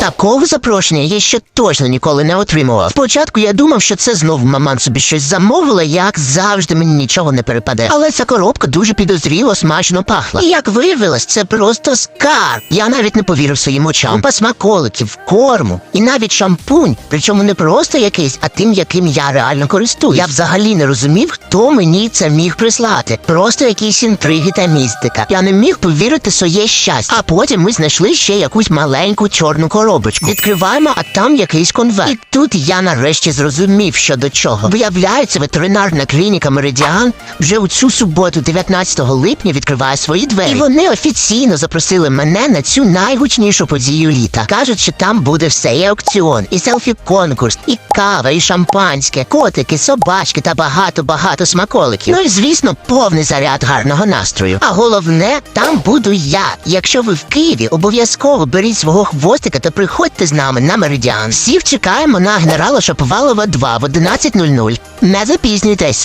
Такого запрошення я ще точно ніколи не отримував. Спочатку я думав, що це знов маман собі щось замовила, як завжди мені нічого не перепаде. Але ця коробка дуже підозріло смачно пахла. І як виявилось, це просто скарб. Я навіть не повірив своїм очам. Купа смаколиків, корму і навіть шампунь. Причому не просто якийсь, а тим, яким я реально користуюсь. Я взагалі не розумів, хто мені це міг прислати. Просто якісь інтриги та містика. Я не міг повірити своє щастя. А потім ми знайшли ще якусь маленьку чорну коробочку. Відкриваємо, а там якийсь конверт. І тут я нарешті зрозумів, що до чого. Виявляється, ветеринарна клініка Меридіан вже у цю суботу, 19 липня, відкриває свої двері. І вони офіційно запросили мене на цю найгучнішу подію літа. Кажуть, що там буде все і аукціон, і селфі-конкурс, і кава, і шампанське, котики, собачки та багато-багато смаколиків. Ну і звісно, повний заряд гарного настрою. А головне, там буду я. Якщо ви в Києві, обов'язково беріть свого хвостика та приходьте з нами на меридіан. Всіх чекаємо на генерала Шаповалова 2 в 11.00. Не запізнюйтесь.